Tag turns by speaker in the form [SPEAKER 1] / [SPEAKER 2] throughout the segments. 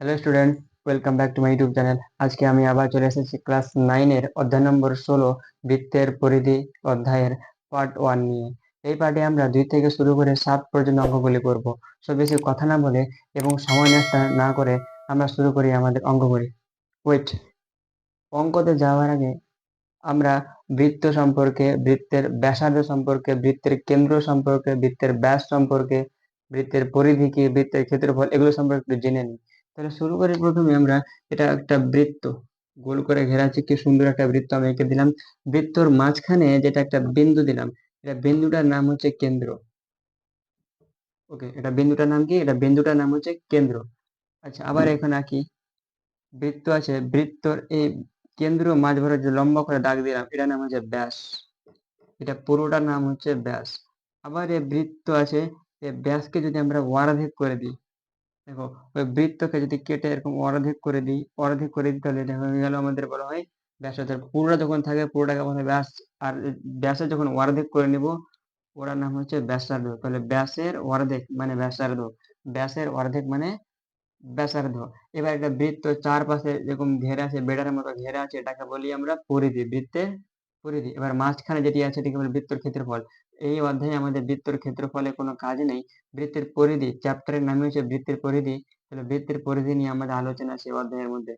[SPEAKER 1] Hello student welcome back to my YouTube channel আজকে আমি আবার চলে এসেছি ক্লাস নাইনের অধ্যায় নম্বর ষোলো, বৃত্তের পরিধি অধ্যায়ের পার্ট ওয়ান নিয়ে। এই পার্টে আমরা দুই থেকে শুরু করে সাত পর্যন্ত অঙ্কগুলি করব। সো বেশি কথা না বলে এবং সময় নষ্ট না করে আমরা শুরু করি আমাদের অঙ্কগুলি। ওয়েট অঙ্কতে যাওয়ার আগে আমরা বৃত্ত সম্পর্কে, বৃত্তের ব্যাসার্ধ সম্পর্কে, বৃত্তের কেন্দ্র সম্পর্কে, বৃত্তের ব্যাস সম্পর্কে, বৃত্তের পরিধি কি, বৃত্তের ক্ষেত্রফল, এগুলো সম্পর্কে একটু জেনে নিই। তাহলে শুরু করি প্রথমে আমরা এটা একটা বৃত্ত, গোল করে ঘেরা আছে, কি সুন্দর একটা বৃত্ত আমি এঁকে দিলাম। বৃত্তর মাঝখানে যেটা একটা বিন্দু দিলাম, এটা বিন্দুটার নাম হচ্ছে কেন্দ্র। ওকে, এটা বিন্দুটার নাম কি? এটা বিন্দুটার নাম হচ্ছে কেন্দ্র। আচ্ছা আবার এখানে আঁকি। বৃত্ত আছে, বৃত্তর এই কেন্দ্র মাঝ ভরে যে লম্বা করে দাগ দিলাম, এটার নাম হচ্ছে ব্যাস। এটা পুরোটার নাম হচ্ছে ব্যাস। আবার এই বৃত্ত আছে এই ব্যাসকে যদি আমরা অর্ধেক করে দিই দেখো, ওই বৃত্তকে যদি কেটে এরকম অর্ধেক করে দিই অর্ধেক করে দিই তাহলে এটা হয়ে গেল আমাদের বলা হয় ব্যাসার্ধ পুরোটা যখন থাকে, পুরোটাকে বলা হয় ব্যাস, আর ব্যাসের যখন অর্ধেক করে নিব, ওটার নাম হচ্ছে ব্যাসার্ধ। তাহলে ব্যাসের অর্ধেক মানে ব্যাসার্ধ। ব্যাসের অর্ধেক মানে ব্যাসার্ধ। এবার একটা বৃত্ত চারপাশে যেরকম ঘেরা আছে, বেড়ার মতো ঘেরা আছে, এটাকে বলি আমরা পরিধি। বৃত্তের পরিধি। এবার মাঝখানে যেটি আছে, এটাকে বলি বৃত্তর ক্ষেত্রফল। এই অধ্যায়ে আমাদের বৃত্তর ক্ষেত্রফলে কোনো কাজ নেই। বৃত্তের পরিধি চ্যাপ্টারের নামে হচ্ছে বৃত্তের পরিধি। তাহলে বৃত্তের পরিধি নিয়ে আমাদের আলোচনা আছে অধ্যায়ের মধ্যে।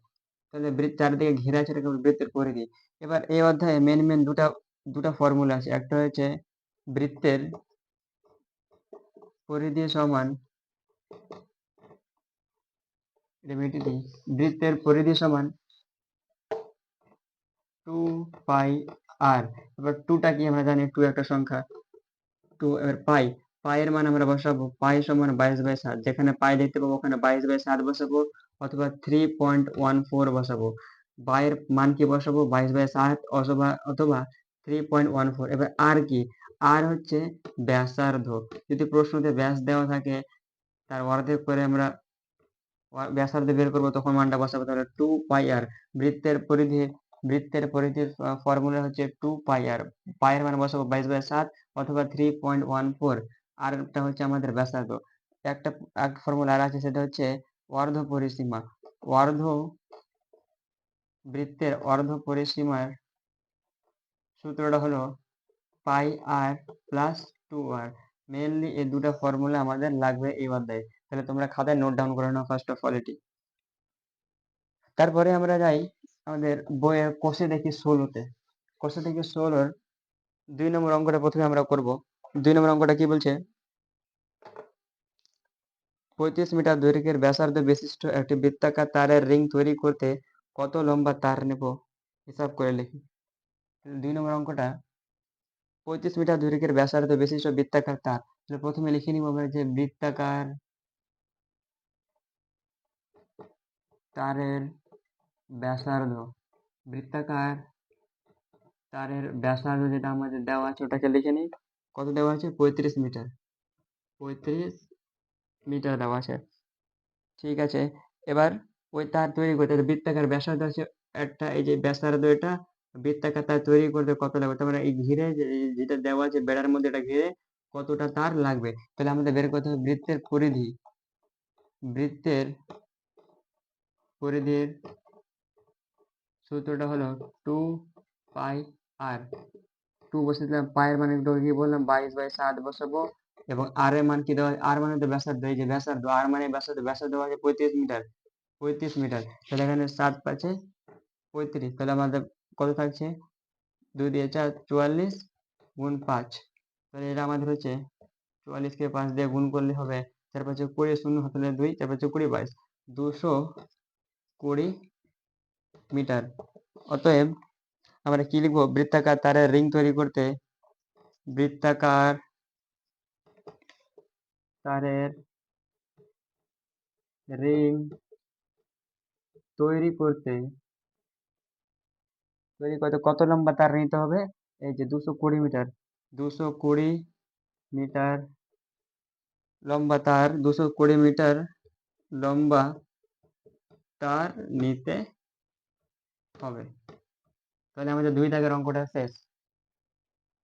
[SPEAKER 1] তাহলে চারিদিকে ঘেরা আছে বলি বৃত্তের পরিধি। এবার এই অধ্যায়ে মেন মেন দুটা দুটা ফর্মুলা আছে। একটা হচ্ছে বৃত্তের পরিধি সমান বৃত্তের পরিধি সমান টু পাই আর এবার টুটা কি আমরা জানি? টু একটা সংখ্যা। টু এবার পাই। পায়ের মান আমরা বসাবো। পাই সমান বাইশ বাই সাত। যেখানে পাই দেখতে পাবো ওখানে বাইশ বাই সাত বসাবো অথবা থ্রি পয়েন্ট ওয়ান ফোর বসাবো। বাইয়ের মান কি বসাবো? বাইশ বাই সাত অথবা অথবা থ্রি পয়েন্ট ওয়ান ফোর এবার আর কি? আর হচ্ছে ব্যাসার্ধ। যদি প্রশ্নতে ব্যাস দেওয়া থাকে, তার অর্ধেক করে আমরা ব্যাসার্ধ বের করব, তখন মানটা বসাবো। তাহলে টু পাই আর বৃত্তের পরিধি, বৃত্তের পরিধির ফর্মুলা হচ্ছে টু পাই আর পায়ের মান বসাবো বাইশ বাই সাত অথবা থ্রি পয়েন্ট ওয়ান ফোর আর একটা হচ্ছে আমাদের ব্যাসার্ধ। একটা, এক ফর্মুলা আর আছে, সেটা হচ্ছে অর্ধ পরিসীমা। অর্ধ বৃত্তের অর্ধ পরিসীমার সূত্রটা হলো pi r plus two r mainly এই দুটো ফর্মুলা আমাদের লাগবে এই অধ্যায়ে। তাহলে তোমরা খাতায় নোট ডাউন করে নাও ফার্স্ট অফ অল এটি। তারপরে আমরা যাই আমাদের বইয়ের কোষে দেখি ষোলোতে। কোষে দেখি ষোলোর দুই নম্বর অঙ্কটা প্রথমে আমরা করব। দুই নম্বর অঙ্কটা কি বলছে? পঁয়ত্রিশ মিটার দৈর্ঘ্যের ব্যাসার্ধ বিশিষ্ট একটি বৃত্তাকার তারের রিং তৈরি করতে কত লম্বা তার নেব? হিসাব করে লিখি। দুই নম্বর অঙ্কটা, পঁয়ত্রিশ মিটার দৈর্ঘ্যের ব্যাসার্ধ বিশিষ্ট বৃত্তাকার তার। প্রথমে লিখে নিব আমরা যে বৃত্তাকার তারের ব্যাসার্ধ, বৃত্তাকার তারের ব্যাসার্ধ যেটা আমাদের দেওয়া আছে, ওটাকে লিখে নিই কত দেওয়া আছে? পঁয়ত্রিশ মিটার। পঁয়ত্রিশ মিটার দেওয়া আছে। ঠিক আছে। এবার ওই তার তৈরি করতে বৃত্তাকার ব্যাসার্ধ আছে, একটা এই যে ব্যাসার্ধ এটা, বৃত্তাকার তার তৈরি করতে কত লাগবে? তার মানে এই ঘিরে যেটা দেওয়া আছে বেড়ার মধ্যে এটা ঘিরে কতটা তার লাগবে? তাহলে আমাদের বের করতে হবে বৃত্তের পরিধি। বৃত্তের পরিধির সূত্রটা হলো টু পাই আর টু বসে দিলাম, পায়ের মানে কি বললাম, বাইশ বাই সাত বসাবো এবং আর এর মান কি দেওয়া আর মানে তো ব্যাসার্ধ, এই যে ব্যাসার্ধ আর মানে ব্যাসার্ধ ব্যাসার্ধ আছে পঁয়ত্রিশ মিটার পঁয়ত্রিশ মিটার, তাহলে এখানে সাত পাচ্ছে পঁয়ত্রিশ, তাহলে আমাদের কত থাকছে? দুই দিয়ে চার, চুয়াল্লিশ গুণ পাঁচ, তাহলে এটা আমাদের হচ্ছে চুয়াল্লিশকে পাঁচ দিয়ে গুণ করলে হবে চার পাঁচে কুড়ি শূন্য হলে দুই, চার পাঁচে কুড়ি বাইশ, দুশো কুড়ি মিটার, অতএব আমরা কি লিখব? বৃত্তাকার তারের রিং তৈরি করতে বৃত্তাকার তারের রিং তৈরি করতে তৈরি করতে কত লম্বা তার নিতে হবে? এই যে দুশো কুড়ি মিটার। দুশো কুড়ি মিটার লম্বা তার, দুশো কুড়ি মিটার লম্বা তার নিতে হবে। তাহলে আমাদের দুই দাগের অঙ্কটা শেষ।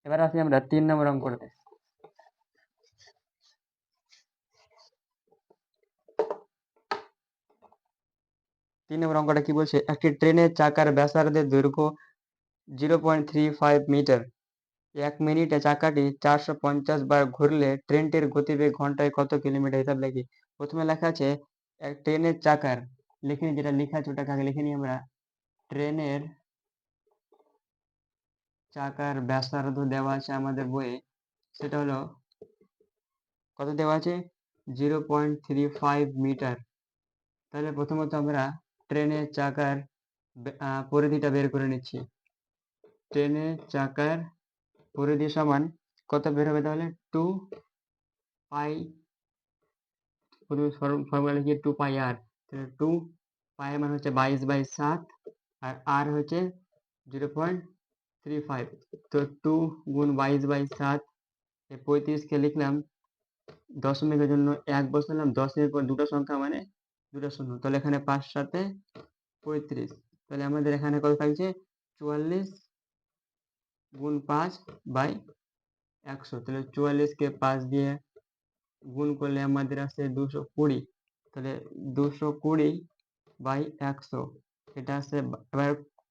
[SPEAKER 1] এবার আসি আমরা তিন নম্বর অঙ্কটাতে তিন নম্বর অঙ্কটা কি বলছে? একটি ট্রেনের চাকার ব্যাসার্ধের দৈর্ঘ্য zero point three five metre. এক মিনিটে চাকাটি চারশো পঞ্চাশ বার ঘুরলে ট্রেনটির গতিবেগ ঘন্টায় কত কিলোমিটার? হিসাব লিখি। প্রথমে লেখা আছে, এক ট্রেনের চাকার, লিখে যেটা লেখা আছে ওটাকে আগে লিখে নিই আমরা। ট্রেনের চাকার ব্যাসার্ধ দেওয়া আছে আমাদের বইয়ে। সেটা হলো, কত দেওয়া আছে? Zero point three five metre. তাহলে প্রথমত আমরা ট্রেনের চাকার পরিধিটা বের করে নিচ্ছি। ট্রেনের চাকার পরিধি সমান কত বের হবে তাহলে? টু পাই, প্রথমে ফর্মুলা লিখি টু পাই আর। তাহলে টু পাই মানে হচ্ছে বাইশ বাই সাত, আর আর হচ্ছে জিরো পয়েন্ট থ্রি ফাইভ তো টু গুণ বাইশ বাই সাত পঁয়ত্রিশকে লিখলাম দশমিকের জন্য এক বসালাম দশের পর দুটো সংখ্যা মানে দুটো শূন্য। তাহলে এখানে পাঁচ সাথে পঁয়ত্রিশ। তাহলে আমাদের এখানে কত থাকছে? চুয়াল্লিশ গুণ পাঁচ বাই একশো। তাহলে চুয়াল্লিশকে পাঁচ দিয়ে গুণ করলে আমাদের আসে দুশো কুড়ি। তাহলে দুশো কুড়ি বাই একশো। এটা আসছে বা- এবার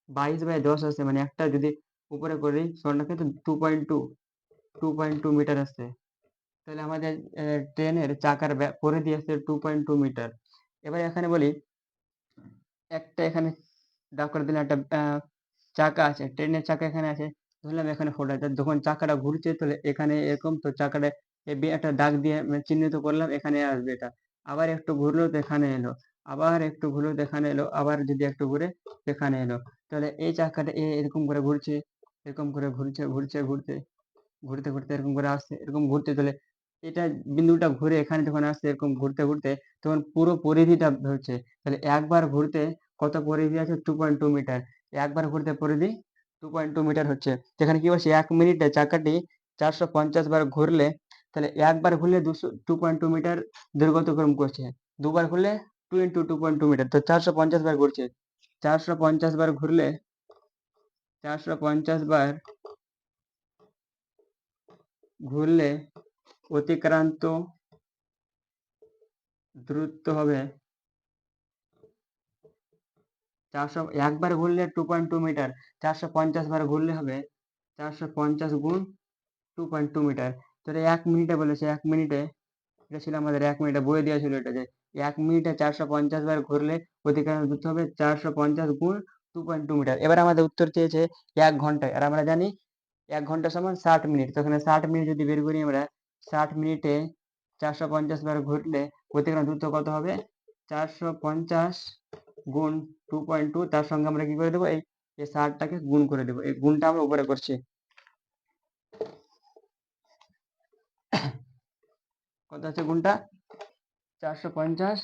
[SPEAKER 1] বাইশ বাই দশ আসছে মানে একটা যদি উপরে করি সরনাকে তো two point two two point two metre আসছে তাহলে আমাদের ট্রেনের চাকার ব্যাস পরিধি আসছে টু পয়েন্ট টু মিটার এবার এখানে বলি, একটা এখানে দাগ করে দিলাম, একটা চাকা আছে, ট্রেনের চাকা এখানে আছে, ধরলাম এখানে ফোটা যখন চাকাটা ঘুরছে, তাহলে এখানে এরকম, তো চাকাটা একটা দাগ দিয়ে মানে চিহ্নিত করলাম, এখানে আসবে এটা। আবার একটু ঘুরলো, তো এখানে এলো। আবার একটু ঘুরলো, তো এখানে এলো। আবার যদি একটু ঘুরে এখানে এলো। তাহলে এই চাকাটা এরকম করে ঘুরছে এরকম করে ঘুরছে ঘুরছে ঘুরতে ঘুরতে ঘুরতে এরকম করে আসছে, এরকম ঘুরতে তাহলে এটা বিন্দুটা ঘুরে এখানে যখন আসছে, এরকম ঘুরতে ঘুরতে তখন পুরো পরিধিটা হচ্ছে তাহলে একবার ঘুরতে কত পরিধি আছে? টু পয়েন্ট টু মিটার একবার ঘুরতে পরিধি টু পয়েন্ট টু মিটার হচ্ছে। যেখানে কি বলছে? এক মিনিটে চাকাটি চারশো পঞ্চাশ বার ঘুরলে, তাহলে একবার ঘুরলে দুশো টু পয়েন্ট টু মিটার দৈর্ঘ্য অতিক্রম করছে। দুবার ঘুরলে two into two point two metre তো চারশো পঞ্চাশ বার ঘুরছে। চারশো পঞ্চাশ বার ঘুরলে চারশো পঞ্চাশ বার ঘুরলে অতিক্রান্ত দূরত্ব হবে। চারশো, একবার ঘুরলে টু পয়েন্ট টু মিটার চারশো পঞ্চাশ বার ঘুরলে হবে চারশো পঞ্চাশ গুণ টু পয়েন্ট টু মিটার তাহলে এক মিনিটে বলেছে, এক মিনিটে, এটা ছিল আমাদের এক মিনিটে বইয়ে দেওয়া ছিল এটা যে, এক মিনিটে চারশো পঞ্চাশ বার ঘুরলে অতিক্রান্ত দূরত্ব হবে চারশো পঞ্চাশ গুণ টু পয়েন্ট টু মিটার। এবার আমাদের উত্তর চেয়েছে এক ঘন্টায়। আর আমরা জানি এক ঘণ্টা সমান ষাট মিনিট। তো এখানে ষাট মিনিট যদি বের করি আমরা, ষাট মিনিটে চারশো পঞ্চাশ বার ঘুরলে অতিক্রান্ত দূরত্ব কত হবে? চারশো পঞ্চাশ গুণ টু পয়েন্ট টু তার সঙ্গে আমরা কি করে দেবো? এই ষাটটাকে গুণ করে দেবো। এই গুণটা আমরা উপরে করছি। কত আছে গুণটা? চারশো পঞ্চাশ।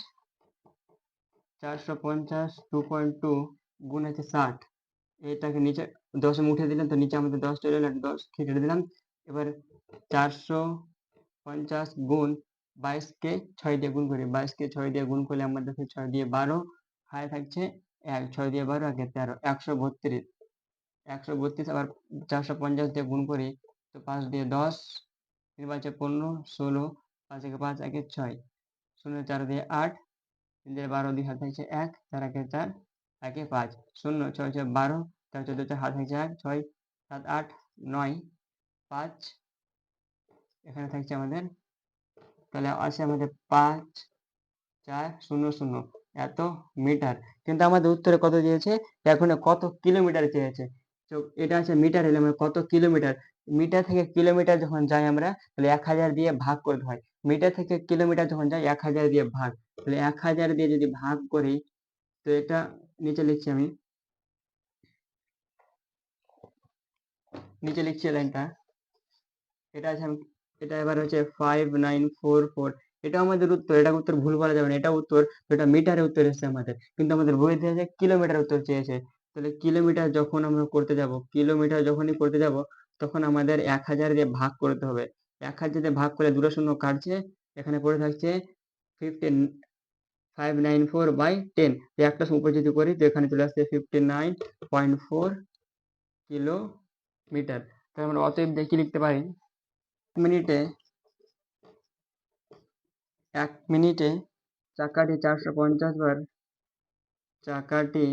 [SPEAKER 1] চারশো পঞ্চাশ টু পয়েন্ট টু গুণ আছে ষাট। এটাকে নিচে দশে উঠে দিলাম, তো নিচে আমাদের দশ চলে এলো দশ কেটে দিলাম। এবার চারশো পঞ্চাশ গুণ বাইশকে ছয় দিয়ে গুণ করি। বাইশকে ছয় দিয়ে গুণ করলে আমাদের ছয় দিয়ে বারো, হাই থাকছে এক, ছয় দিয়ে বারো, একে তেরো, একশো বত্রিশ। একশো বত্রিশ, আবার চারশো পঞ্চাশ দিয়ে গুণ করি, তো পাঁচ দিয়ে দশ, তিন পাঁচে পনেরো, ষোলো, পাঁচ একে পাঁচ, একে ছয়। শূন্য চার দিয়ে আট, তিন দিয়ে বারো দিয়ে হাত থাকছে এক, চার একে চার একে পাঁচ, শূন্য, ছয় ছয়, বারো চার চোদ্দ হাত থাকছে এক ছয়, সাত, আট, নয়, পাঁচ, এখানে থাকছে আমাদের, তাহলে আছে আমাদের পাঁচ, চার, শূন্য শূন্য, এত মিটার, কিন্তু আমাদের উত্তরে কত দিয়েছে? এখন কত কিলোমিটার চেয়েছে তো এটা আছে মিটার এলে আমরা কত কিলোমিটার, মিটার থেকে কিলোমিটার যখন যাই আমরা, তাহলে এক হাজার দিয়ে ভাগ করতে হয়, মিটার থেকে কিলোমিটার যখন যাই, এক হাজার দিয়ে ভাগ, তাহলে এক হাজার দিয়ে যদি ভাগ করি, তো এটা নিচে লিখছি আমি। নিচে লিখছি লাইনটা। এটা আছে এটা এবার হচ্ছে ফাইভ নাইন ফোর ফোর এটা আমাদের উত্তর এটা উত্তর ভুল বলা যাবে না এটা উত্তর, এটা মিটারে উত্তর এসেছে আমাদের। কিন্তু আমাদের বই দিয়েছে কিলোমিটার উত্তর চেয়েছে, তাহলে কিলোমিটার যখন আমরা করতে যাব কিলোমিটার যখনই করতে যাব, তখন আমাদের এক হাজার দিয়ে ভাগ করতে হবে। এক হাজার দিয়ে ভাগ করে দুটো শূন্য কাটছে, এখানে পড়ে থাকছে fifteen five nine four by ten একটা উপর যদি করি তো এখানে চলে আসছে fifty nine point four kilometre তাহলে আমরা অতএব দেখি লিখতে পারি মিনিটে, এক মিনিটে চাকাটি চারশো পঞ্চাশ বার, চাকাটি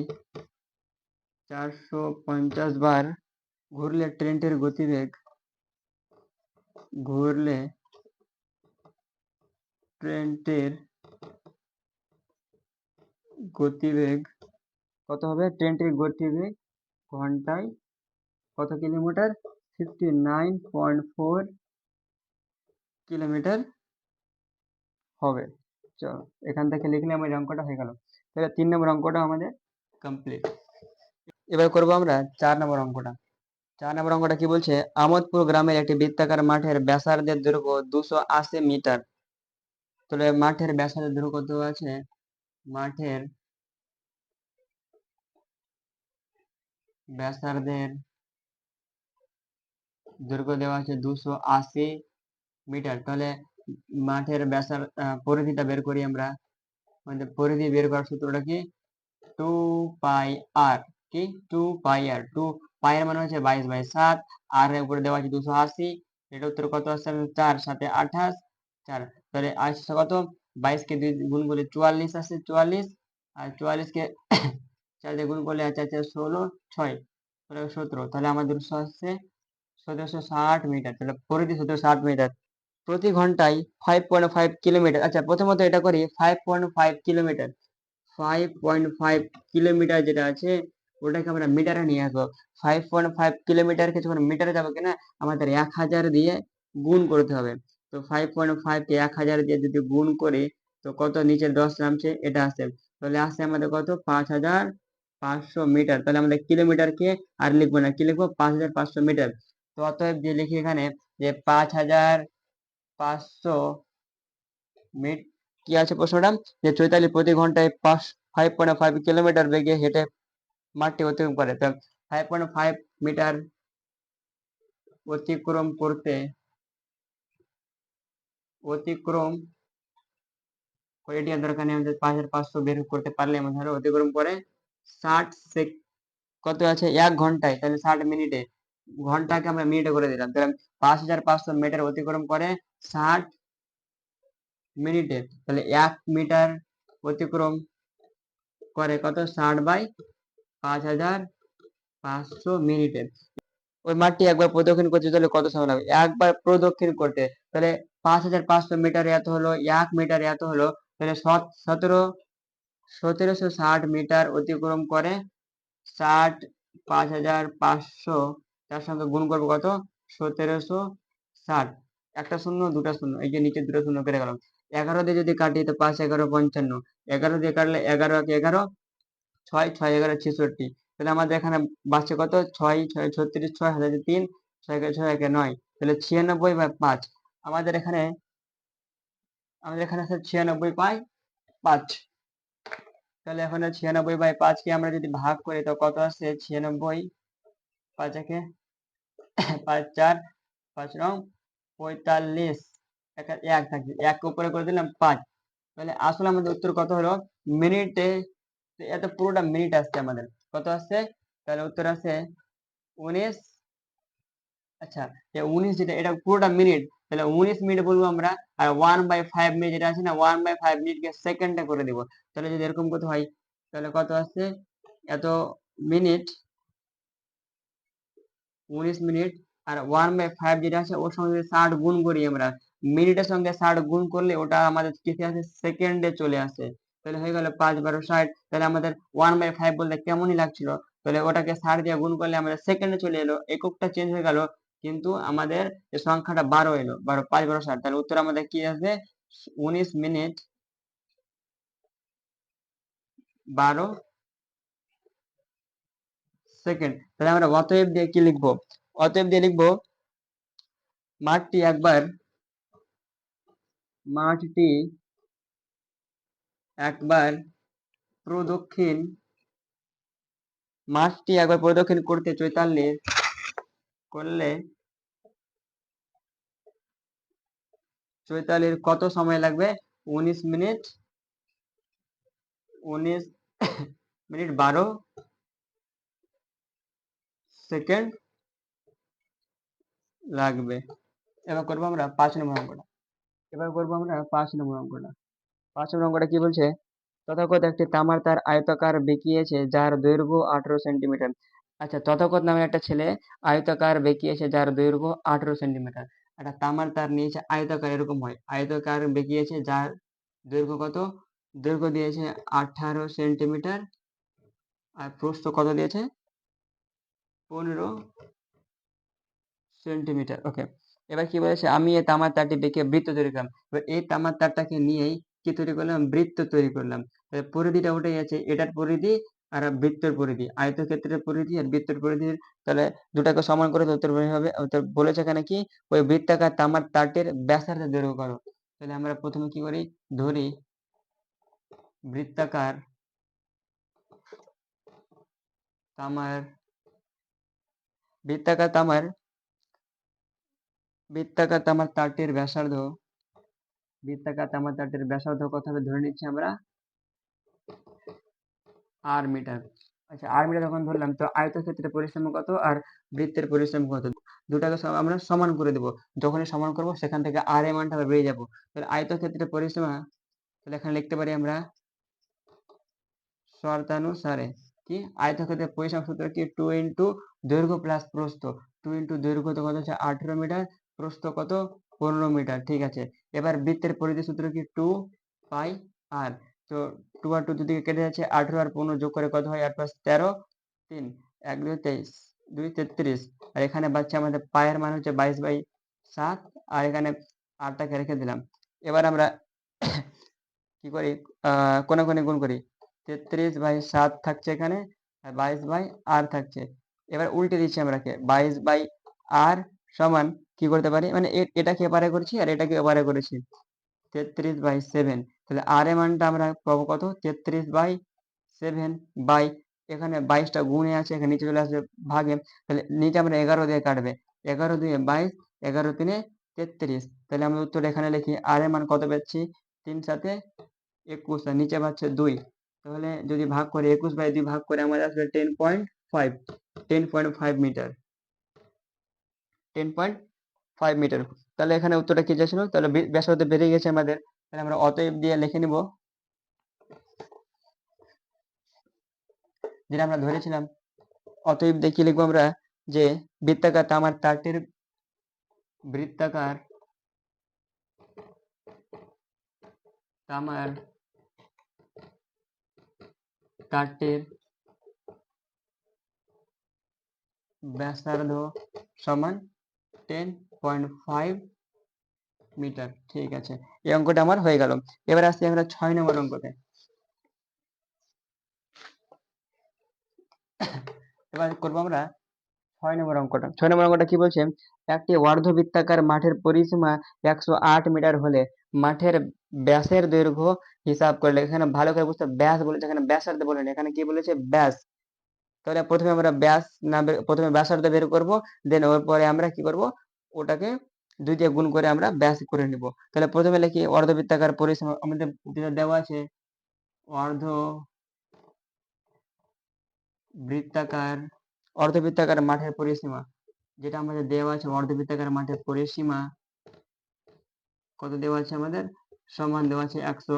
[SPEAKER 1] চারশো পঞ্চাশ বার ঘুরলে ট্রেনটির গতিবেগ, ঘুরলে ট্রেনটির গতিবেগ কত হবে? ট্রেনটির গতিবেগ ঘন্টায় কত kilometre? Fifty nine point four kilometre হবে। চলো, এখান থেকে লিখলে আমার অঙ্কটা হয়ে গেল। তাহলে তিন নম্বর অঙ্কটা আমাদের কমপ্লিট এবার করব আমরা চার নম্বর অঙ্কটা। চার নম্বর অঙ্কটা কি বলছে? আমোদপুর গ্রামের একটি বৃত্তাকার মাঠের ব্যাসার্ধের দৈর্ঘ্য দুশো আশি মিটার। তাহলে মাঠের ব্যাসার্ধের দৈর্ঘ্য কত আছে? মাঠের ব্যাসার্ধের দৈর্ঘ্য দেওয়া আছে দুশো আশি মিটার। তাহলে মাঠের ব্যাসার পরিধিটা বের করি আমরা। পরিধি বের করার সূত্রটা কি? টু পাই আর, কি? টু পাই আর। টু পাই মানে হচ্ছে বাইশ বাই সাত। আর এর উপরে দেওয়া আছে দুশো আশি। এটা উত্তর কত আসছে চার, সাথে আঠাশ, চার। তাহলে আসছে কত? বাইশ কে দুই গুণ করলে চুয়াল্লিশ আসছে চুয়াল্লিশ। আর চুয়াল্লিশ কে চার দিয়ে গুণ করলে আছে আছে ষোলো, ছয়। সতেরো। তাহলে আমাদের উৎস আসছে সতেরোশো ষাট মিটার। তাহলে পরিধি সতেরো ষাট মিটার। প্রতি ঘন্টায় ফাইভ পয়েন্ট ফাইভ কিলোমিটার আচ্ছা প্রথমত এটা করি five point five kilometre five point five kilometre যেটা আছে, ওটাকে আমরা মিটারে নিয়ে আসব। ফাইভ পয়েন্ট ফাইভ কিলোমিটারকে যখন মিটারে যাব কিনা, আমাদের এক হাজার দিয়ে গুণ করতে হবে। তো ফাইভ পয়েন্ট ফাইভকে এক হাজার দিয়ে যদি গুণ করি, তো কত নিচে দশ নামছে, এটা আসছে তাহলে আসছে আমাদের কত? পাঁচ হাজার পাঁচশো মিটার, তাহলে আমাদের কিলোমিটারকে আর লিখব না, কি লিখব? পাঁচ হাজার পাঁচশো মিটার। তো অতএব যে লিখি এখানে যে পাঁচ হাজার পাঁচশো মিট, কি আছে প্রশ্নটা? যে চৈতালি প্রতি ঘন্টায় পাঁচ ফাইভ পয়েন্ট ফাইভ কিলোমিটার বেগে হেঁটে মাঠটি অতিক্রম করে। তো ফাইভ পয়েন্ট ফাইভ মিটার অতিক্রম করতে, অতিক্রম করে এটি দরকার নেই। আমাদের পাঁচ হাজার পাঁচশো বের করতে পারলে আমাদের অতিক্রম করে ষাট সেক কত আছে? এক ঘন্টায়, তাহলে ষাট মিনিটে। ঘন্টাকে আমরা মিনিটে করে দিলাম। তাহলে পাঁচ হাজার পাঁচশো মিটার অতিক্রম করে ষাট মিনিটে। তাহলে এক মিটার অতিক্রম করে কত? ষাট বাই পাঁচ হাজার পাঁচশো মিনিটে। ওই মাঠটি একবার প্রদক্ষিণ করতে তাহলে কত সময় লাগবে? একবার প্রদক্ষিণ করতে। তাহলে পাঁচ হাজার পাঁচশো মিটার এত হলো, এক মিটার এত হলো। তাহলে সত- সতেরো সতেরোশো ষাট মিটার অতিক্রম করে ষাট পাঁচ হাজার পাঁচশো, তার সঙ্গে গুণ করব কত? সতেরোশো ষাট। একটা শূন্য, দুটা শূন্য, এই যে নিচে দুটো শূন্য কেটে গেলাম। এগারো দিয়ে যদি কাটি, তো পাঁচ এগারো পঞ্চান্ন। এগারো দিয়ে কাটলে এগারো এক এগারো, ছয় ছয় এগারো ছেষট্টি। তাহলে আমাদের এখানে বাঁচছে কত? ছয় ছয়, ছত্রিশ, ছয় হাজার তিন, ছয় ছয় একে নয়। তাহলে ছিয়ানব্বই বা পাঁচ। আমাদের এখানে আমাদের এখানে ছিয়ানব্বই পাই পাঁচ। তাহলে এখন ছিয়ানব্বই বাই পাঁচকে আমরা যদি ভাগ করি, তো কত আসছে? ছিয়ানব্বই পাঁচ একে পাঁচ চার পাঁচ নং পঁয়তাল্লিশ। এক থাকছে, এক উপরে করে দিলাম পাঁচ। তাহলে আসলে আমাদের উত্তর কত হলো? মিনিটে এত পুরোটা মিনিট আসছে আমাদের। কত আসছে? তাহলে উত্তর আছে উনিশ। আচ্ছা উনিশ যেটা, এটা পুরোটা মিনিট। তাহলে উনিশ মিনিট বলব আমরা, আর ওয়ান বাই ফাইভ মিনিট যেটা আছে না ওয়ান বাই ফাইভ মিনিটকে সেকেন্ডে করে দিব। তাহলে যদি এরকম কত হয়, তাহলে কত আসছে? এত মিনিট উনিশ মিনিট, আর ওয়ান বাই ফাইভ যেটা আছে, ওর সঙ্গে ষাট গুণ করি আমরা। মিনিটের সঙ্গে ষাট গুণ করলে ওটা আমাদের কিসে আসে? সেকেন্ডে চলে আসে। তাহলে হয়ে গেল পাঁচ বারো ষাট। তাহলে আমাদের ওয়ান বাই ফাইভ বলতে কেমনই লাগছিল? তাহলে ওটাকে ষাট দিয়ে গুণ করলে আমাদের সেকেন্ডে চলে এলো। এককটা চেঞ্জ হয়ে গেল। কিন্তু আমাদের সংখ্যাটা বারো এলো। বারো, পাঁচ, বারো ষাট তাহলে উত্তর আমাদের কি আসবে উনিশ মিনিট বারো সেকেন্ড। তাহলে আমরা অতএব দিয়ে কি লিখব? অতএব দিয়ে লিখব, মাঠটি একবার মাঠটি একবার প্রদক্ষিণ, মাঠটি একবার প্রদক্ষিণ করতে চৈতাল্লিশ করলে চৈতালির কত সময় লাগবে? উনিশ মিনিট। উনিশ মিনিট বারো সেকেন্ড লাগবে। এবার করব আমরা পাঁচ নম্বর অঙ্কটা। এবার করব আমরা পাঁচ নম্বর অঙ্কটা। পাঁচ নম্বর অঙ্কটা কি বলছে? তথাকথ একটি তামার তার আয়তাকার বেঁকিয়েছে, যার দৈর্ঘ্য আঠেরো সেন্টিমিটার। আচ্ছা তথাকথ নামে একটা ছেলে আয়তাকার বেঁকিয়েছে যার দৈর্ঘ্য আঠেরো সেন্টিমিটার। একটা তামার তার নিয়েছে আয়তাকার এরকম হয়। আয়তাকার বেঁকিয়েছে যার দৈর্ঘ্য কত? দৈর্ঘ্য দিয়েছে আঠারো সেন্টিমিটার। আর প্রস্থ কত দিয়েছে পনেরো সেন্টিমিটার। ওকে, এবার কি বলেছে? আমি এই তামার তারটি বেঁকে বৃত্ত তৈরি করলাম। এবার এই তামার তারটাকে নিয়েই কি তৈরি করলাম? বৃত্ত তৈরি করলাম। পরিধিটা উঠে গেছে। এটার পরিধি আর বৃত্তের পরিধি। আয়তক্ষেত্রের পরিধি আর বৃত্তের পরিধি তাহলে দুটাকে সমান করে উত্তর বের হবে বলেছে এখানে কি? ওই বৃত্তাকার তামার তারটির ব্যাসার্ধ দৈর্ঘ্য করো। তাহলে আমরা প্রথমে কি করি? ধরি বৃত্তাকার তামার বৃত্তাকার তামার বৃত্তাকার তামার তারটির ব্যাসার্ধ, বৃত্তাকার তামার তারটির ব্যাসার্ধ কত হবে ধরে নিচ্ছি আমরা? R metre. আচ্ছা আর মিটার যখন ধরলাম, তো আয়তক্ষেত্রের পরিশ্রম কত আর বৃত্তের পরিশ্রম কত? দুটাকে আমরা সমান করে দেব। যখনই সমান করব, সেখান থেকে আর এর মানটা বেরিয়ে যাব। তাহলে আয়তক্ষেত্রের পরিসীমা তাহলে এখানে লিখতে পারি আমরা শর্তানুসারে কি? আয়তক্ষেত্রের পরিসীমা সূত্র কি? টু ইন্টু দৈর্ঘ্য প্লাস প্রস্থ। টু ইন্টু দৈর্ঘ্য তো কত হচ্ছে? আঠেরো মিটার। প্রস্থ কত? পনেরো মিটার। ঠিক আছে। এবার বৃত্তের পরিধি সূত্র কি? Two pi r. তো টু আর টু দুদিকে কেটে যাচ্ছে, আঠেরো আর পনেরো যোগ করে কত হয়? আট প্লাস তেরো, তিন, এক, দুই, তেইশ, দুই, তেত্রিশ। আর এখানে বাচ্চা আমাদের পায়ের মান হচ্ছে বাইশ বাই সাত, আর এখানে আটটাকে রেখে দিলাম। এবার আমরা কি করি? কোনে কোনে গুণ করি। তেত্রিশ বাই সাত থাকছে এখানে, আর বাইশ বাই আর থাকছে। এবার উল্টে দিচ্ছি আমরা কে বাইশ বাই আর সমান কি করতে পারি? মানে এটাকে এবারে করেছি আর এটাকে এবারে করেছি। তেত্রিশ বাই সেভেন। তাহলে আর এর মানটা আমরা পাবো কত? তেত্রিশ বাই সেভেন বাই এখানে বাইশটা গুণে আছে, এখানে নিচে চলে আসবে ভাগে। তাহলে নিচে আমরা এগারো দিয়ে কাটবে। এগারো দুয়ে বাইশ, এগারো তিনে তেত্রিশ। তাহলে আমরা উত্তর এখানে লিখি আর এর মান কত পাচ্ছি তিন সাথে একুশ, আর নিচে পাচ্ছে দুই। তাহলে যদি ভাগ করে, একুশ বাই দুই ভাগ করে আমাদের আসবে ten point five ten point five metre ten point five metre তাহলে এখানে উত্তরটা কি যাচ্ছিল? তাহলে ব্যাসার্ধ বেড়ে গেছে আমাদের। তাহলে আমরা অতএব দিয়ে লিখে নিব। যেটা আমরা ধরেছিলাম, অতএব দিয়ে কি লিখব আমরা? যে বৃত্তাকার তামার তারটির বৃত্তাকার তামার তারটির ব্যাসার্ধ সমান টেন পয়েন্ট ফাইভ মিটার, ঠিক আছে। এই অঙ্কটা আমার হয়ে গেল। এবার আসছি আমরা ছয় নম্বর অঙ্কতে। এবার করব আমরা ছয় নম্বর অঙ্কটা। ছয় নম্বর অঙ্কটা কি বলছে? একটি অর্ধবৃত্তাকার মাঠের পরিসীমা একশো আট মিটার হলে মাঠের ব্যাসের দৈর্ঘ্য হিসাব করলে, এখানে ভালো করে বুঝতে ব্যাস বলেছে, এখানে ব্যাসার্ধ বলেনি এখানে কি বলেছে? ব্যাস। তাহলে প্রথমে আমরা ব্যাস না প্রথমে ব্যাসার্ধ বের করব, দেন ওর পরে আমরা কি করব? ওটাকে দুই দিয়ে গুণ করে আমরা ব্যাস করে নিব। তাহলে প্রথমে লিখি অর্ধবৃত্তাকার পরিসীমা, আমাদের যেটা দেওয়া আছে। অর্ধ বৃত্তাকার, অর্ধবৃত্তাকার মাঠের পরিসীমা, যেটা আমাদের দেওয়া আছে অর্ধবৃত্তাকার মাঠের পরিসীমা। কত দেওয়া আছে আমাদের? সমান দেওয়া আছে একশো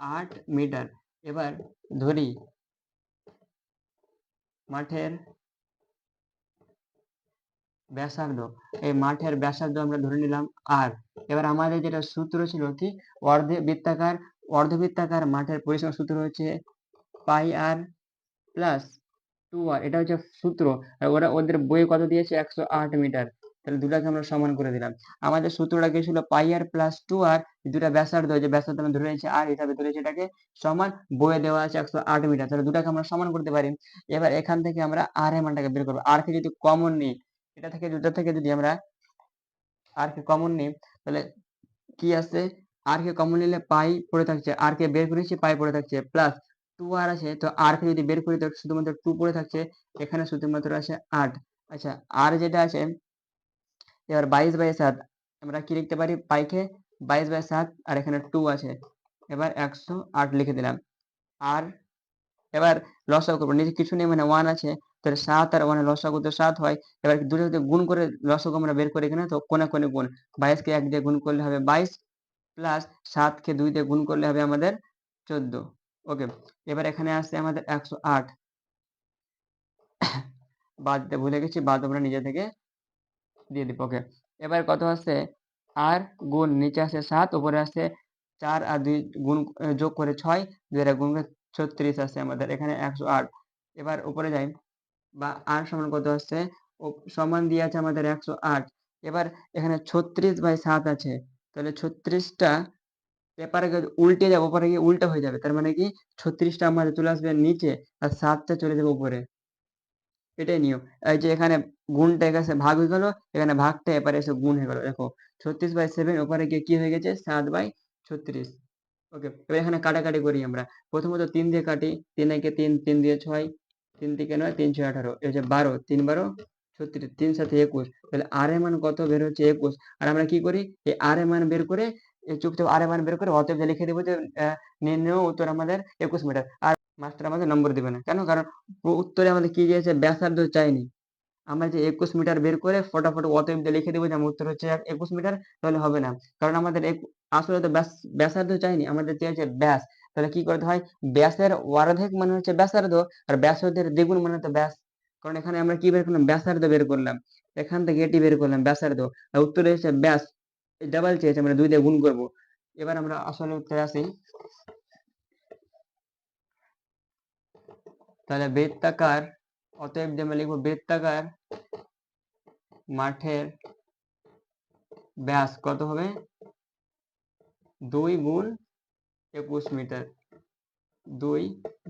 [SPEAKER 1] আট মিটার। এবার ধরি মাঠের ব্যাসার্ধ। এই মাঠের ব্যাসার্ধ আমরা ধরে নিলাম আর এবার আমাদের যেটা সূত্র ছিল কি? অর্ধে বৃত্তাকার অর্ধবৃত্তাকার মাঠের পরিসীমা সূত্র হচ্ছে পাই আর প্লাস টু আর এটা হচ্ছে সূত্র। আর ওরা ওদের বই কত দিয়েছে? একশো আট মিটার। তাহলে দুটাকে আমরা সমান করে দিলাম। আমাদের সূত্রটা কি ছিল? পাই আর প্লাস টু আর দুটা ব্যাসার্ধ, যে ব্যাসার্ধ আমরা ধরে নিয়েছি আর হিসাবে ধরেছি এটাকে সমান বইয়ে দেওয়া আছে একশো আট মিটার। তাহলে দুটাকে আমরা সমান করতে পারি। এবার এখান থেকে আমরা আর এর মানটাকে বের করব। আর কে যদি কমন নিই এটা থেকে দুটা থেকে যদি আমরা আর কে কমন নিই, তাহলে কি আছে আর কে কমন নিলে পাই পড়ে থাকছে আর কে বের করেছি পাই পড়ে থাকছে প্লাস টু আর আছে, তো আর কে যদি বের করি, তো শুধুমাত্র টু পড়ে থাকছে, এখানে শুধুমাত্র আছে আট। আচ্ছা আর যেটা আছে, এবার বাইশ বাই সাত, আমরা কি লিখতে পারি? পাইকে বাইশ বাই সাত, আর এখানে টু আছে। এবার একশো আট লিখে দিলাম। আর এবার লসাগু করব, নিচে কিছু নেই মানে ওয়ান আছে। তাহলে সাত আর ওয়ানে লসাগু তো সাত হয়। এবার দুটো গুণ করে লসাগু আমরা বের করি এখানে, তো কোনে কোনে গুণ। বাইশকে এক দিয়ে গুণ করলে হবে বাইশ প্লাস সাতকে দুই দিয়ে গুণ করলে হবে আমাদের চোদ্দ। ওকে, এবার এখানে আসছে আমাদের একশো আট। বাদ ভুলে গেছি, বাদ আমরা নিজে থেকে দিয়ে দিব, ওকে। এবার কত আছে আর গুণ, নিচে আছে সাত, উপরে আছে চার আর দুই গুণ যোগ করে ছয়, দুই গুণ ছত্রিশ আছে আমাদের এখানে একশো আট। এবার উপরে যাই। বা আর সমান কত ও সমান দিয়ে আছে আমাদের একশো আট। এবার এখানে ছত্রিশ বাই সাত আছে। তাহলে ছত্রিশটা পেপারে উল্টে যাবে, উপরে গিয়ে উল্টো হয়ে যাবে। তার মানে কি? ছত্রিশটা আমাদের চলে আসবে নিচে আর সাতটা চলে যাবে উপরে। এটাই নিয়ম। এই যে এখানে গুণটা এখানে ভাগ হয়ে গেল, এখানে ভাগটা এপারে এসে গুণ হয়ে গেল। দেখো, ছত্রিশ বাই সেভেন ওপারে গিয়ে কি হয়ে গেছে? সাত বাই ছত্রিশ। ওকে, এবার এখানে কাটাকাটি করি আমরা। প্রথমত তিন দিয়ে কাটি। তিন একে তিন তিন দিয়ে ছয়। তিন থেকে নয়, তিন ছয় আঠারো। এই যে বারো, তিন বারো, ছত্রিশ, তিন সাথে একুশ। তাহলে আর মান কত বের হচ্ছে? একুশ। আর আমরা কি করি? এই আর মান বের করে চুপচাপ আর মান বের করে অতএব লিখে দেবো যে নির্ণয় উত্তর আমাদের একুশ মিটার। আর মাস্টার আমাদের নম্বর দিবে না। কেন? কারণ উত্তরে আমাদের কি দিয়েছে? ব্যাসার্ধ চাইনি। আমরা যে একুশ মিটার বের করে ফটাফট অতএব লিখে দেবো যে আমার উত্তর হচ্ছে একুশ মিটার, তাহলে হবে না। কারণ আমাদের আসলে তো ব্যাস ব্যাসার্ধ চাইনি, আমাদের চেয়েছে ব্যাস। তাহলে কি করতে হয়? ব্যাসের অর্ধেক মানে হচ্ছে ব্যাসার্ধ আর ব্যাসার্ধের দ্বিগুণ মানে তো ব্যাস। কারণ এখানে আমরা কি বের করলাম? ব্যাসার্ধ বের করলাম। এখান থেকে এটি বের করলাম, ব্যাসার্ধ। আর উত্তরে এসেছে ব্যাস ডাবল চেয়েছে আমরা দুই দিয়ে গুণ করব। এবার আমরা আসলে উত্তরে আসি। তাহলে বৃত্তাকার, অতএব যে আমরা লিখব বৃত্তাকার মাঠের ব্যাস কত হবে? দুই গুণ একুশ মিটার। দুই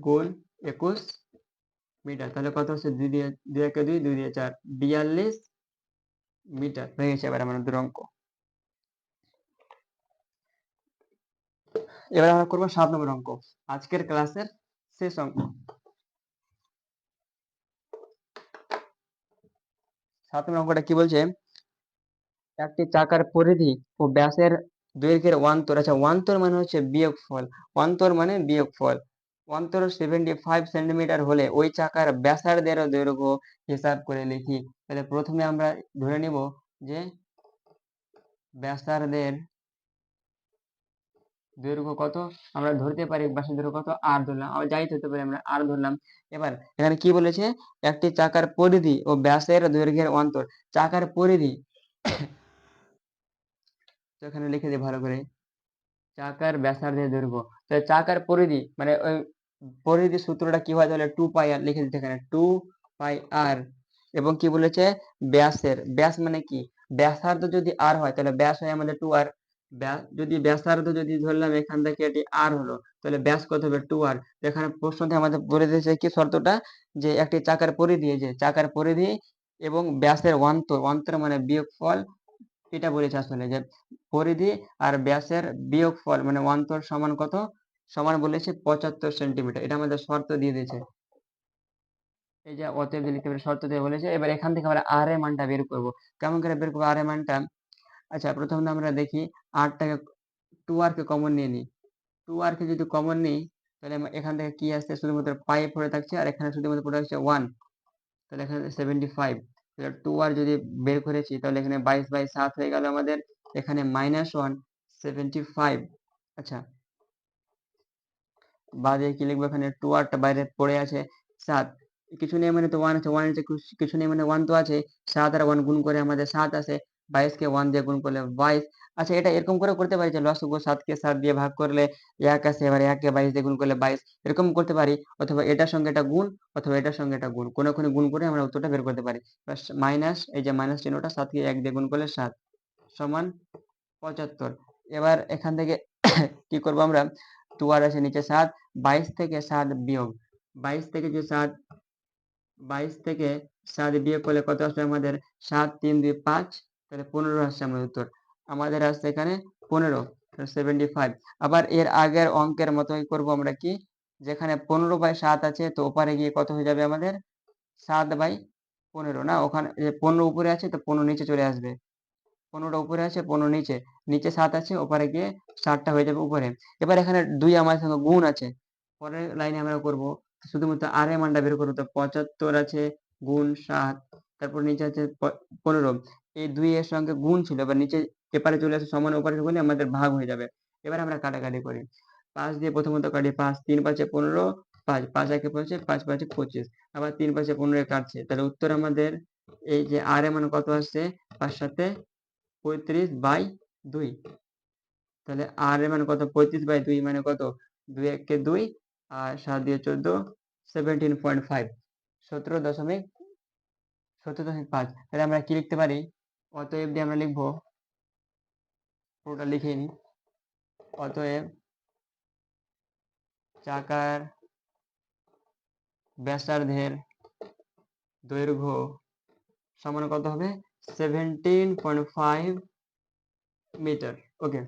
[SPEAKER 1] গুণ একুশ মিটার। তাহলে কত হচ্ছে? দুই দিয়ে, দুই একে দুই দুই দিয়ে চার। বিয়াল্লিশ মিটার। হয়ে গেছে এবার আমাদের অঙ্ক। এবার আমরা করব সাত নম্বর অঙ্ক। আজকের ক্লাসের শেষ অঙ্ক। সাত নম্বর অঙ্কটা কি বলছে? একটি চাকার পরিধি ও ব্যাসের দৈর্ঘ্যের অন্তর আচ্ছা অন্তর মানে হচ্ছে বিয়োগ ফল অন্তর মানে বিয়োগ ফল অন্তর সেভেন্টি ফাইভ সেন্টিমিটার হলে ওই চাকার ব্যাসার্ধের দৈর্ঘ্য হিসাব করে লিখি। তাহলে প্রথমে আমরা ধরে নিব যে ব্যাসার্ধের দৈর্ঘ্য কত? আমরা ধরতে পারি ব্যাসের দৈর্ঘ্য কত? আর ধরলাম। আবার যাই ধরতে পারি, আমরা আর ধরলাম। এবার এখানে কি বলেছে? একটি চাকার পরিধি ও ব্যাসের দৈর্ঘ্যের অন্তর। চাকার পরিধি তো এখানে লিখে দিই ভালো করে। চাকার ব্যাসার্ধের দৈর্ঘ্য। তাহলে চাকার পরিধি মানে ওই পরিধি সূত্রটা কি হয়? তাহলে টু পাই আর লিখে দিতে এখানে টু পাই আর এবং কি বলেছে? ব্যাসের। ব্যাস মানে কি? ব্যাসার্ধ যদি আর হয়, তাহলে ব্যাস হয় আমাদের টু আর যদি ব্যাসার্ধ যদি ধরলাম এখান থেকে এটি আর হলো, তাহলে ব্যাস কত হবে? টু আর এখানে প্রশ্নতে আমাদের বলে দিয়েছে কি শর্তটা? যে একটি চাকার পরিধি যে চাকার পরিধি এবং ব্যাসের অন্তর অন্তর মানে বিয়োগফল এটা বলেছে আসলে যে পরিধি আর ব্যাসের বিয়োগ ফল মানে অন্তর সমান কত? সমান বলেছে পঁচাত্তর সেন্টিমিটার। এটা আমাদের শর্ত দিয়ে দিয়েছে। এই যে অতএব পারে শর্ত দিয়ে বলেছে, এবার এখান থেকে আমরা আর এর মানটা বের করব। কেমন করে বের করব আর এর মানটা? আচ্ছা প্রথমে আমরা দেখি আটটাকে টু আর কে কমন নিয়ে নিই। টু আর কে যদি কমন নিই, তাহলে এখান থেকে কি আসছে? শুধুমাত্র পাই পড়ে থাকছে, আর এখানে শুধুমাত্র পড়ে থাকছে ওয়ান তাহলে এখানে সেভেন্টি ফাইভ টু আর যদি বের করেছি, তাহলে এখানে বাইশ বাই সাত হয়ে গেল আমাদের, এখানে মাইনাস ওয়ান সেভেন্টি ফাইভ আচ্ছা বাদে কি লিখব এখানে? টু আরটা বাইরে পড়ে আছে সাত। কিছু নেই মানে তো ওয়ান আছে ওয়ান আছে, কিছু নেই মানে ওয়ান তো আছে সাত আর ওয়ান গুণ করে আমাদের সাত আছে বাইশকে ওয়ান দিয়ে গুণ করলে বাইশ। আচ্ছা এটা এরকম করে করতে পারি যে লসগু সাতকে সাত দিয়ে ভাগ করলে এক আসে এবার এককে বাইশ দিয়ে গুণ করলে বাইশ। এরকম করতে পারি। অথবা এটার সঙ্গে এটা গুণ, অথবা এটার সঙ্গে এটা গুণ। কোনো কোনো গুণ করে আমরা উত্তরটা বের করতে পারি। মাইনাস এই যে মাইনাস চিহ্নটা সাতকে এক দিয়ে গুণ করলে সাত, সমান পঁচাত্তর। এবার এখান থেকে কি করব আমরা? টু আর আছে নিচে সাত, বাইশ থেকে সাত বিয়োগ। বাইশ থেকে যে সাত, বাইশ থেকে সাত বিয়োগ করলে কত আসবে আমাদের? সাত, তিন, দুই, পাঁচ। তাহলে পনেরো আসছে আমাদের উত্তর। আমাদের আসছে এখানে পনেরো সেভেন্টি ফাইভ আবার এর আগের অঙ্কের মতোই করব আমরা কি? যেখানে পনেরো বাই সাত আছে, তো ওপারে গিয়ে কত হয়ে যাবে আমাদের? সাত বাই পনেরো, না? ওখানে পনেরো উপরে আছে, তো পনেরো নিচে চলে আসবে। পনেরোটা উপরে আছে, পনেরো নিচে। নিচে সাত আছে, ওপারে গিয়ে সাতটা হয়ে যাবে উপরে। এবার এখানে দুই আমাদের সঙ্গে গুণ আছে। পরের লাইনে আমরা করব, শুধুমাত্র আর এর মানটা বের করব, তো পঁচাত্তর আছে, গুণ সাত। তারপর নিচে আছে পনেরো। এই দুই এর সঙ্গে গুণ ছিল, এবার নিচে এপারে চলে আসে, সমান ওপারে বলে আমাদের ভাগ হয়ে যাবে। এবার আমরা কাটাকাটি করি। পাঁচ দিয়ে প্রথমত কাটি পাঁচ, তিন পাঁচে পনেরো, পাঁচ পাঁচ একে পঁচিশ, পাঁচ পাঁচে পঁচিশ। আবার তিন পাঁচে পনেরো কাটছে। তাহলে উত্তর আমাদের এই যে আর এর মান কত আসছে? পাঁচ সাথে পঁয়ত্রিশ বাই দুই। তাহলে আর এর মান কত? পঁয়ত্রিশ বাই দুই মানে কত? দুই একে দুই আর সাত দিয়ে চোদ্দ সেভেন্টিন পয়েন্ট ফাইভ সতেরো দশমিক সতেরো দশমিক পাঁচ। তাহলে আমরা কি লিখতে পারি? অতএব দিয়ে আমরা লিখব পুরোটা লিখে নিই। অতএব চাকার ব্যাসার্ধের দৈর্ঘ্য সমান কত হবে? Seventeen point five metre okay